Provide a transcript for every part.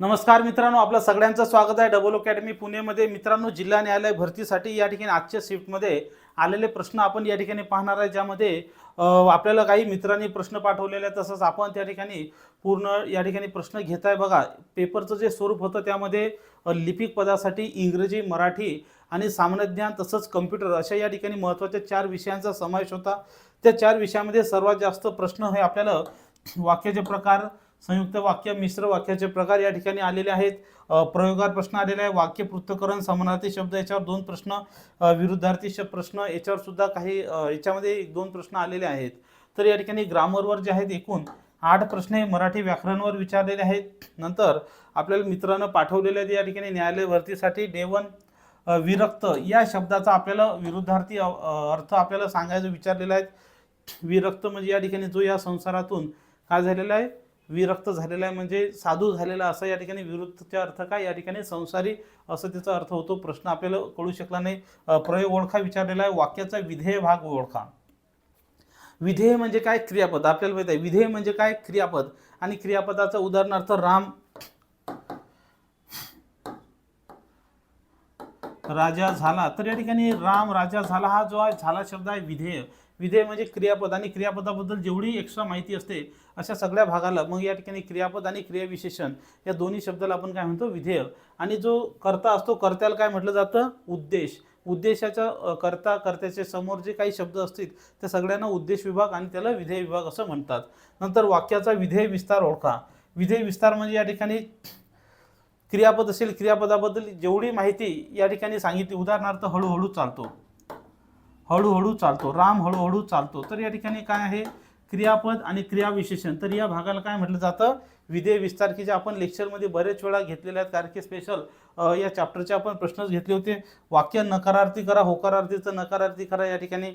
नमस्कार मित्रांनो आपलं सगळ्यांचं स्वागत आहे डबल अकॅडमी पुणेमध्ये. मित्रांनो जिल्हा न्यायालय भरतीसाठी या ठिकाणी आजच्या शिफ्टमध्ये आलेले प्रश्न आपण या ठिकाणी पाहणार आहे ज्यामध्ये आपल्याला काही मित्रांनी प्रश्न पाठवलेले आहेत तसंच आपण त्या ठिकाणी पूर्ण या ठिकाणी प्रश्न घेत आहे. बघा पेपरचं जे स्वरूप होतं त्यामध्ये लिपिक पदासाठी इंग्रजी मराठी आणि सामान्य ज्ञान तसंच कम्प्युटर अशा या ठिकाणी महत्त्वाच्या चार विषयांचा समावेश होता. त्या चार विषयामध्ये सर्वात जास्त प्रश्न हे आपल्याला वाक्याचे प्रकार संयुक्त वाक्य मिश्र वाक्याचे प्रकार या ठिकाणी आलेले आहेत. प्रयोगात प्रश्न आलेला आहे. वाक्य पृथ्थकरण समानार्थी शब्द याच्यावर दोन प्रश्न विरुद्धार्थी शब्द प्रश्न याच्यावर सुद्धा काही याच्यामध्ये एक दोन प्रश्न आलेले आहेत. तर या ठिकाणी ग्रामरवर जे आहेत एकूण आठ प्रश्न हे मराठी व्याकरणवर विचारलेले आहेत. नंतर आपल्याला मित्रांनं पाठवलेले आहेत या ठिकाणी न्यायालय भरतीसाठी डेवन विरक्त या शब्दाचा आपल्याला विरुद्धार्थी अर्थ आपल्याला सांगायचं विचारलेला आहे. विरक्त म्हणजे या ठिकाणी जो या संसारातून काय झालेला आहे? विरक्त झालेला आहे म्हणजे साधू झालेला असा या ठिकाणी विरुद्धचा अर्थ काय? या ठिकाणी संसारी असं त्याचा अर्थ होतो प्रश्न आपल्याला कळू शकला नाही. प्रयोग ओळखा विचारलेला आहे वाक्याचा विधेय भाग ओळखा. विधेय म्हणजे काय? क्रियापद. आपल्याला माहीत आहे विधेय म्हणजे काय? क्रियापद. आणि क्रियापदाचं उदाहरणार्थ राम. राजा झाला. तर या ठिकाणी राम राजा झाला हा जो आहे झाला शब्द आहे विधेय. विधेय म्हणजे क्रियापद आणि क्रियापदाबद्दल जेवढी एक्स्ट्रा माहिती असते अशा सगळ्या भागाला मग या ठिकाणी क्रियापद आणि क्रियाविशेषण या दोन्ही शब्दाला आपण काय म्हणतो? विधेय. आणि जो कर्ता असतो कर्त्याला काय म्हटलं जातं? उद्देश. उद्देशाच्या कर्ता कर्त्याच्या समोर जे काही शब्द असतील त्या सगळ्यांना उद्देश विभाग आणि त्याला विधेय विभाग असं म्हणतात. नंतर वाक्याचा विधेय विस्तार ओळखा. विधेय विस्तार म्हणजे या ठिकाणी क्रियापद असेल क्रियापदाबद्दल जेवढी माहिती या ठिकाणी सांगितली उदाहरणार्थ हळूहळू चालतो. हळूहळू चालतो. राम हळूहळू चालतो. तर या ठिकाणी काय आहे? क्रियापद आणि क्रियाविशेषण. तर या भागाला काय म्हटलं जातं? विधेय विस्तार की जे आपण लेक्चरमध्ये बरेच वेळा घेतलेले आहेत कारण की स्पेशल या चॅप्टरचे आपण प्रश्नच घेतले होते. वाक्य नकारार्थी करा होकारार्थीचं नकारार्थी करा या ठिकाणी.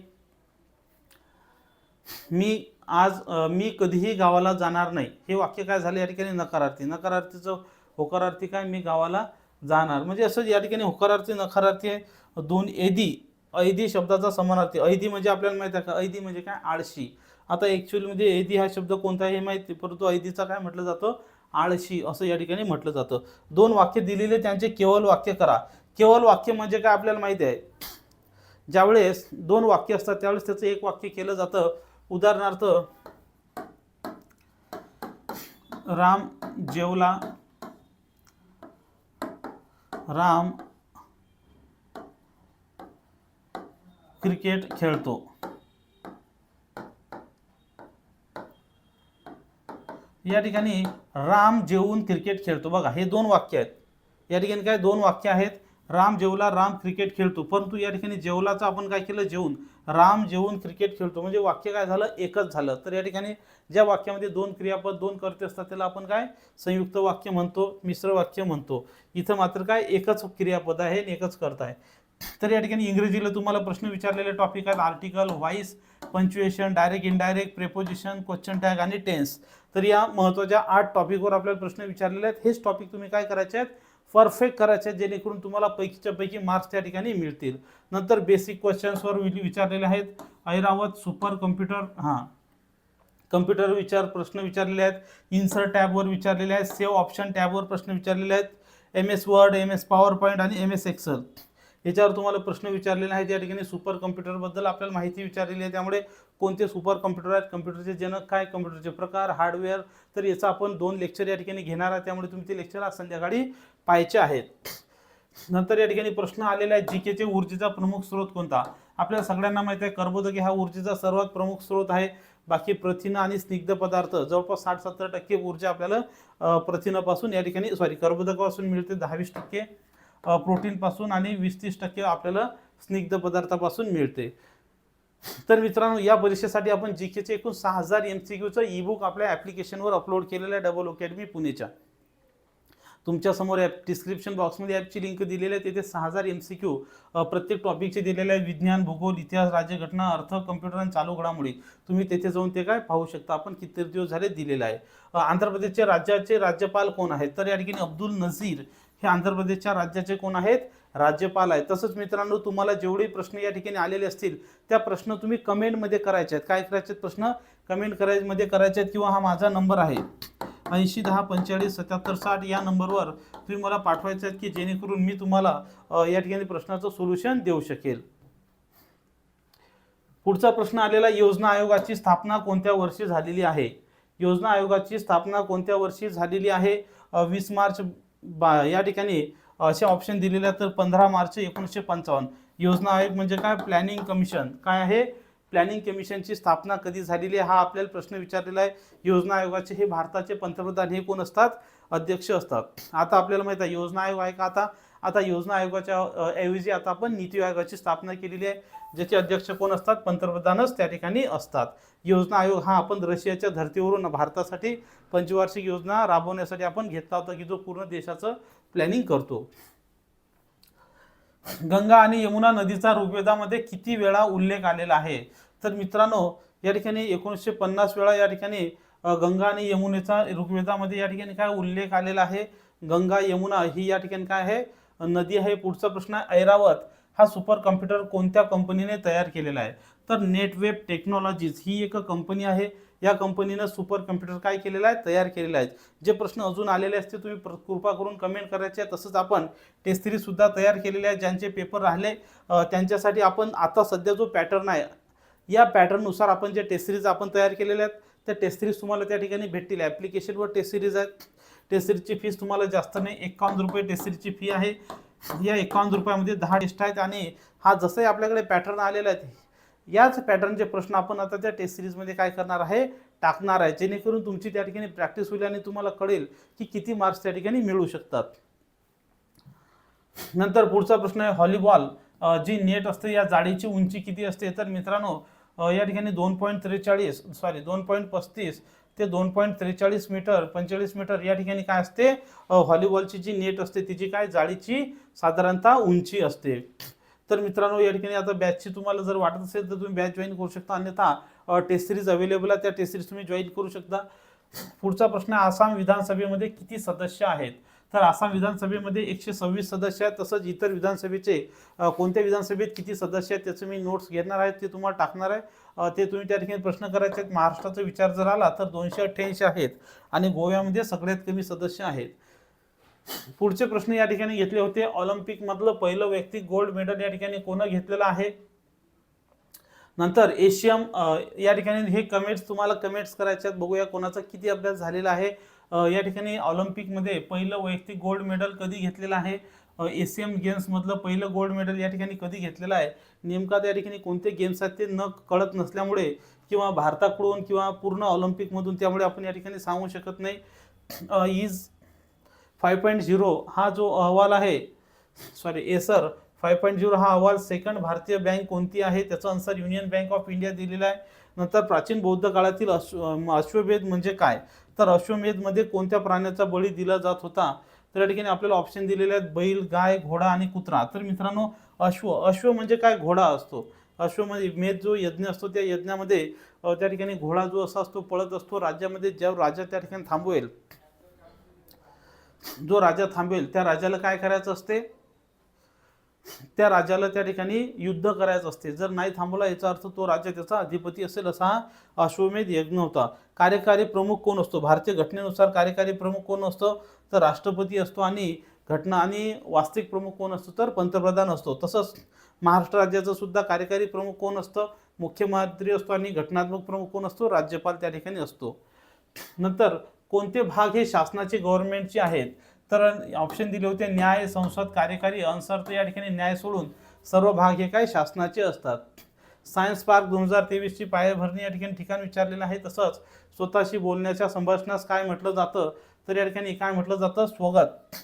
मी आज मी कधीही गावाला जाणार नाही. हे वाक्य काय झालं? या ठिकाणी नकारार्थी. नकारार्थीचं होकारार्थी काय? मी गावाला जाणार. म्हणजे असं या ठिकाणी होकारार्थी नकारार्थी आहे दोन एदी ऐदी शब्दाचा समानार्थी. ऐदी म्हणजे आपल्याला माहिती आहे का? ऐदी म्हणजे काय? आळशी. आता ॲक्च्युअलीमध्ये म्हणजे ऐदी हा शब्द कोणता आहे हे माहिती परंतु ऐदीचा काय म्हटलं जातं? आळशी असं या ठिकाणी म्हटलं जातं. दोन वाक्य दिलेले त्यांचे केवळ वाक्य करा. केवळ वाक्य म्हणजे काय आपल्याला माहिती आहे? ज्यावेळेस दोन वाक्य असतात त्यावेळेस त्याचं एक वाक्य केलं जातं. उदाहरणार्थ राम जेवला राम क्रिकेट खेळतो. या ठिकाणी राम जेवून क्रिकेट खेळतो. बघा हे दोन वाक्य आहेत. या ठिकाणी काय दोन वाक्य आहेत? राम जेवला राम क्रिकेट खेळतो. परंतु या ठिकाणी जेवलाचं आपण काय केलं? जेवून राम जेवून क्रिकेट खेळतो. म्हणजे वाक्य काय झालं? एकच झालं. तर या ठिकाणी ज्या वाक्यामध्ये दोन क्रियापद दोन करते असतात त्याला आपण काय? संयुक्त वाक्य म्हणतो मिश्र वाक्य म्हणतो. इथं मात्र काय? एकच क्रियापद आहे आणि एकच करत आहे. तर या ठिकाणी इंग्रजीला तुम्हाला प्रश्न विचारलेले टॉपिक आहेत. Article voice punctuation direct indirect preposition question tag आणि टेन्स तर या महत्त्वाच्या आठ टॉपिकवर आपल्याला प्रश्न विचारलेले आहेत. हेच टॉपिक तुम्ही काय करायचे आहेत? परफेक्ट करायचे आहेत जेणेकरून तुम्हाला पैकीच्या पैकी मार्क्स त्या ठिकाणी मिळतील. नंतर बेसिक क्वेश्चन्सवर विचारलेले आहेत. ऐरावत सुपर कम्प्युटर हां कम्प्युटर विचार प्रश्न विचारलेले आहेत. इन्सर्ट टॅबवर विचारलेले आहेत. सेव्ह ऑप्शन टॅबवर प्रश्न विचारलेले आहेत. M S Word M S PowerPoint आणि एम एस एक्सेल याच्यावर तुम्हाला प्रश्न विचारलेले आहेत या ठिकाणी सुपर कम्प्युटरबद्दल आपल्याला माहिती विचारलेली आहे. त्यामुळे कोणते सुपर कम्प्युटर आहेत कम्प्युटरचे जनक काय कम्प्युटरचे प्रकार हार्डवेअर तर याचा आपण दोन लेक्चर या ठिकाणी घेणार आहे त्यामुळे तुम्ही ते लेक्चर आज संध्याकाळी पाहायचे आहेत. नंतर या ठिकाणी प्रश्न आलेला आहे जी केचे ऊर्जेचा प्रमुख स्रोत कोणता? आपल्याला सगळ्यांना माहिती आहे कर्बोदके हा ऊर्जेचा सर्वात प्रमुख स्रोत आहे. बाकी प्रथिनं आणि स्निग्ध पदार्थ जवळपास साठ सत्तर टक्के ऊर्जा आपल्याला प्रथिनापासून या ठिकाणी सॉरी कर्बोदकापासून मिळते दहावीस टक्के. प्रोटीनपासून आणि वीस तीस टक्के आपल्याला स्निग्ध पदार्थापासून मिळते. तर मित्रांनो या परीक्षेसाठी आपण जी केचे एकूण सहा हजार एम सी क्यूचं ई बुक आपल्या ॲप्लिकेशनवर अपलोड केलेलं आहे डबल अकॅडमी पुणेच्या. तुमच्यासमोर ॲप डिस्क्रिप्शन बॉक्समध्ये ॲपची लिंक दिलेली आहे. तिथे सहा हजार एम सी क्यू प्रत्येक टॉपिकचे दिलेले आहे. विज्ञान भूगोल इतिहास राज्यघटना अर्थ कम्प्युटर आणि चालू घडामोडी. तुम्ही तेथे जाऊन ते काय पाहू शकता. आपण किती दिवस झाले दिलेलं आहे. आंध्र प्रदेशचे राज्याचे राज्यपाल कोण आहेत? तर या ठिकाणी अब्दुल नझीर हे आंध्र प्रदेशच्या राज्याचे कोण आहेत? राज्यपाल आहे तसंच मित्रांनो तुम्हाला जेवढे प्रश्न या ठिकाणी आलेले असतील त्या प्रश्न तुम्ही कमेंटमध्ये करायचे आहेत. काय करायचे आहेत प्रश्न? कमेंट करायमध्ये करायचे आहेत किंवा हा माझा नंबर आहे. ऐंशी दहा पंचेचाळीस सत्याहत्तर साठ या नंबरवर तुम्ही मला पाठवायचे आहेत की जेणेकरून मी तुम्हाला या ठिकाणी प्रश्नाचं सोल्युशन देऊ शकेल. पुढचा प्रश्न आलेला योजना आयोगाची स्थापना कोणत्या वर्षी झालेली आहे? योजना आयोगाची स्थापना कोणत्या वर्षी झालेली आहे? वीस मार्च बा या ठिकाणी असे ऑप्शन दिलेले आहेत तर पंधरा मार्च एकोणीसशे पंचावन्न. योजना आयोग म्हणजे काय? प्लॅनिंग कमिशन काय आहे? प्लॅनिंग कमिशनची स्थापना कधी झालेली आहे हा आपल्याला प्रश्न विचारलेला आहे. योजना आयोगाचे हे भारताचे पंतप्रधान हे कोण असतात? अध्यक्ष असतात. आता आपल्याला माहीत आहे योजना आयोग आहे का आता? आता योजना आयोगाच्या ऐवजी आता आपण नीती आयोगाची स्थापना केलेली आहे. ज्याचे अध्यक्ष कोण असतात? पंतप्रधानच त्या ठिकाणी असतात. योजना आयोग हा आपण रशियाच्या धर्तीवरून भारतासाठी पंचवार्षिक योजना राबवण्यासाठी आपण घेतला होता की जो पूर्ण देशाचं प्लॅनिंग करतो. गंगा आणि यमुना नदीचा ऋग्वेदामध्ये किती वेळा उल्लेख आलेला आहे? तर मित्रांनो या ठिकाणी एकोणीसशे पन्नास वेळा या ठिकाणी गंगा आणि यमुनेचा ऋग्वेदामध्ये या ठिकाणी काय उल्लेख आलेला आहे? गंगा यमुना ही या ठिकाणी काय आहे? नदी आहे. पुढचा प्रश्न आहे ऐरावत. हा सुपर कम्प्युटर कोणत्या कंपनीने तयार केलेला आहे? तर नेटवेब टेक्नॉलॉजीज ही एक कंपनी आहे. या कंपनीनं सुपर कम्प्युटर काय केलेलं आहे? तयार केलेलं आहे. जे प्रश्न अजून आलेले असते तुम्ही प्र- कृपा करून कमेंट करायचे आहे. तसंच आपण टेस्ट सुद्धा तयार केलेले आहे. ज्यांचे पेपर राहिले त्यांच्यासाठी आपण आता सध्या जो पॅटर्न आहे या पॅटर्ननुसार आपण जे टेस्ट सिरीज आपण तयार केलेल्या आहेत त्या टेस्ट सिरीज तुम्हाला त्या ठिकाणी भेटतील. ॲप्लिकेशनवर टेस्ट सिरीज आहेत. टेस्ट सिरीजची फीस तुम्हाला जास्त नाही. एकावन्न रुपये टेस्ट सिरीजची फी आहे. या एकावन्न रुपयामध्ये दहा टेस्ट आहेत आणि हा जसंही आपल्याकडे पॅटर्न आलेला आहे याच पॅटर्नचे प्रश्न आपण आता त्या टेस्ट सिरीजमध्ये काय करणार आहे टाकणार आहे. जेणेकरून तुमची त्या ठिकाणी प्रॅक्टिस होईल आणि तुम्हाला कळेल की किती मार्क्स त्या ठिकाणी मिळू शकतात. नंतर पुढचा प्रश्न आहे व्हॉलीबॉल जी नेट असते या जाळीची उंची किती असते? तर मित्रांनो या ठिकाणी दोन पॉईंट त्रेचाळीस सॉरी दोन पॉईंट पस्तीस ते दोन पॉईंट त्रेचाळीस मीटर पंचेचाळीस मीटर या ठिकाणी काय असते? व्हॉलीबॉलची जी नेट असते तिची काय? जाळीची साधारणतः उंची असते. तर मित्रांनो या ठिकाणी आता बॅचची तुम्हाला जर वाटत असेल तर तुम्ही बॅच जॉईन करू शकता. अन्यथा टेस्ट सिरीज अवेलेबल आहे. त्या टेस्ट सिरीज तुम्ही जॉईन करू शकता. पुढचा प्रश्न आहे आसाम विधानसभेमध्ये किती सदस्य आहेत? तर आसाम विधानसभेमध्ये एकशे सव्वीस सदस्य आहेत तसंच इतर विधानसभेचे कोणत्या विधानसभेत किती सदस्य आहेत त्याचे मी नोट्स घेणार आहेत ते तुम्हाला टाकणार आहे. ते तुम्ही त्या ठिकाणी प्रश्न करायचे आहेत. महाराष्ट्राचा विचार जर आला तर दोनशे अठ्ठ्याऐंशी आहेत आणि गोव्यामध्ये सगळ्यात कमी सदस्य आहेत. पुढचे प्रश्न या ठिकाणी घेतले होते. ऑलिम्पिक मधलं पहिलं वैयक्तिक गोल्ड मेडल या ठिकाणी कोण घेतलेलं आहे? नंतर एशियम या ठिकाणी हे कमेंट्स तुम्हाला कमेंट्स करायचे आहेत. बघूया कोणाचा किती अभ्यास झालेला आहे. या ठिकाणी ऑलिम्पिकमध्ये पहिलं वैयक्तिक गोल्ड मेडल कधी घेतलेलं आहे? एशियन गेम्समधलं पहिलं गोल्ड मेडल या ठिकाणी कधी घेतलेलं आहे? नेमका त्या ठिकाणी कोणते गेम्स आहेत ते न कळत नसल्यामुळे किंवा भारताकडून किंवा पूर्ण ऑलिम्पिकमधून त्यामुळे आपण या ठिकाणी सांगू शकत नाही. इज फाय पॉईंट झिरो हा जो अहवाल आहे sorry sir five point zero हा अहवाल सेकंड भारतीय बँक कोणती आहे? त्याचा answer union bank of India दिलेला आहे. नंतर प्राचीन बौद्ध काळातील अश्व अश्वमेध म्हणजे काय? तर अश्वमेधमध्ये कोणत्या प्राण्याचा बळी दिला जात होता? तर या ठिकाणी आपल्याला ऑप्शन दिलेले आहेत बैल गाय घोडा आणि कुत्रा. तर मित्रांनो अश्व अश्व म्हणजे काय? घोडा असतो. अश्व म्हणजे मेध जो यज्ञ असतो त्या यज्ञामध्ये त्या ठिकाणी घोडा जो असा असतो पळत असतो. राज्यामध्ये ज्या राजा त्या ठिकाणी थांबवेल जो राजा थांबेल त्या राजाला काय करायचं असते? त्या राजाला त्या ठिकाणी युद्ध करायचं असते. जर नाही थांबवला याचा अर्थ तो राजा त्याचा अधिपती असेल असा हा अश्वमेध यज्ञ होता. कार्यकारी प्रमुख कोण असतो? भारतीय घटनेनुसार कार्यकारी प्रमुख कोण असतो? तर राष्ट्रपती असतो आणि घटना आणि वास्तविक प्रमुख कोण असतो? तर पंतप्रधान असतो. तसंच महाराष्ट्र राज्याचं सुद्धा कार्यकारी प्रमुख कोण असतं? मुख्यमंत्री असतो आणि घटनात्मक प्रमुख कोण असतो? राज्यपाल त्या ठिकाणी असतो. नंतर कोणते भाग हे शासनाचे गव्हर्नमेंटचे आहेत? तर ऑप्शन दिले होते. न्याय संसद कार्यकारी अन्सर तर या ठिकाणी न्याय सोडून सर्व भाग हे काय शासनाचे असतात. सायन्स पार्क दोन हजार तेवीसची पायाभरणी या ठिकाणी ठिकाण विचारलेलं आहे. तसंच स्वतःशी बोलण्याच्या संभाषणास काय म्हटलं जातं तर या ठिकाणी काय म्हटलं जातं? स्वगत.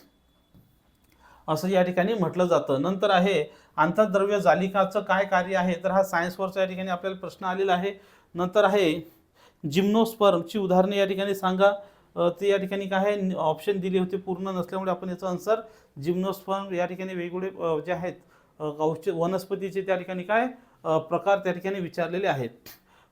असं या ठिकाणी म्हटलं जातं. नंतर आहे आंतरद्रव्य जालिकाचं काय कार्य आहे? तर हा सायन्सवरचा या ठिकाणी आपल्याला प्रश्न आलेला आहे. नंतर आहे जिम्नोस्पर्मची उदाहरणे या ठिकाणी सांगा. ते या ठिकाणी काय आहे ऑप्शन दिले होते पूर्ण नसल्यामुळे आपण याचं आन्सर जिम्नोस्पर्म या ठिकाणी वेगवेगळे जे आहेत औष वनस्पतीचे त्या ठिकाणी काय प्रकार त्या ठिकाणी विचारलेले आहेत.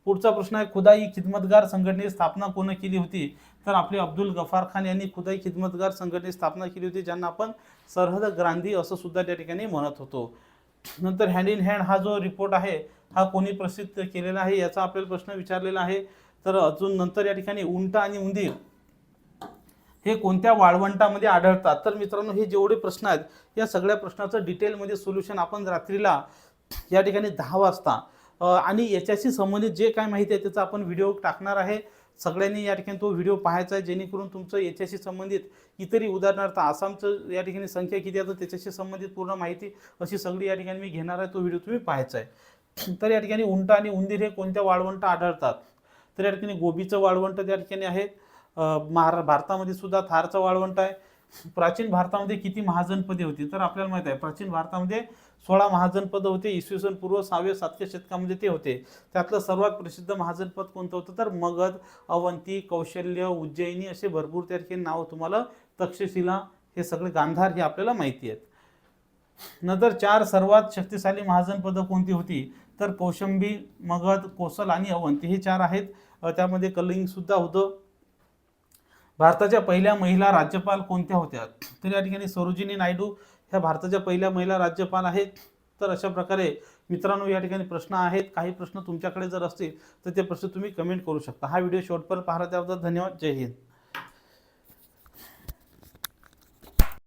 पुढचा प्रश्न आहे खुदाई खिदमतगार संघटनेची स्थापना कोण केली होती? तर आपले अब्दुल गफार खान यांनी खुदाई खिदमतगार संघटनेची स्थापना केली होती ज्यांना आपण सरहद ग्रांधी असं सुद्धा त्या ठिकाणी म्हणत होतो. नंतर हँड इन हँड हा जो रिपोर्ट आहे हा कोणी प्रसिद्ध केलेला आहे याचा आपल्याला प्रश्न विचारलेला आहे. तर अजून नंतर या ठिकाणी उंट आणि उंदीर हे कोणत्या वाळवंटामध्ये आढळतात? तर मित्रांनो हे जेवढे प्रश्न आहेत या सगळ्या प्रश्नाचं डिटेलमध्ये सोल्युशन आपण रात्रीला या ठिकाणी दहा वाजता आणि याच्याशी संबंधित जे काय माहिती आहे त्याचा आपण व्हिडिओ टाकणार आहे. सगळ्यांनी या ठिकाणी तो व्हिडिओ पाहायचा आहे जेणेकरून तुमचं याच्याशी संबंधित इतरही उदाहरणार्थ आसामचं या ठिकाणी संख्या किती आहे तर त्याच्याशी संबंधित पूर्ण माहिती अशी सगळी या ठिकाणी मी घेणार आहे तो व्हिडिओ तुम्ही पाहायचा आहे. तर या ठिकाणी उंट आणि उंदीर हे कोणत्या वाळवंट आढळतात? तर या ठिकाणी गोबीचं वाळवंट त्या ठिकाणी आहे. महारा भारतामध्ये सुद्धा थारचं वाळवंट आहे. प्राचीन भारतामध्ये किती महाजनपदे होती? तर आपल्याला माहीत आहे प्राचीन भारतामध्ये सोळा महाजनपद होते. इसवी सन पूर्व सहाव्या सातव्या शतकामध्ये ते होते. त्यातलं सर्वात प्रसिद्ध महाजनपद कोणतं होतं? तर मगध अवंती कौशल्य उज्जैनी असे भरपूर त्या नाव तुम्हाला तक्षशिला हे सगळे गांधार हे आपल्याला माहिती आहेत. नंतर चार सर्वात शक्तिशाली महाजनपदं कोणती होती? तर कौशंबी मगध कोसल आणि अवंती हे चार आहेत. त्यामध्ये कलिंगसुद्धा होतं. भारताच्या पहिल्या महिला राज्यपाल कोणत्या होत्या? तर या ठिकाणी सरोजिनी नायडू ह्या भारताच्या पहिल्या महिला राज्यपाल आहेत. तर अशा प्रकारे मित्रांनो या ठिकाणी प्रश्न आहेत. काही प्रश्न तुमच्याकडे जर असतील तर ते प्रश्न तुम्ही कमेंट करू शकता. हा व्हिडिओ शेवटपर्यंत पाहला त्याबद्दल धन्यवाद. जय हिंद.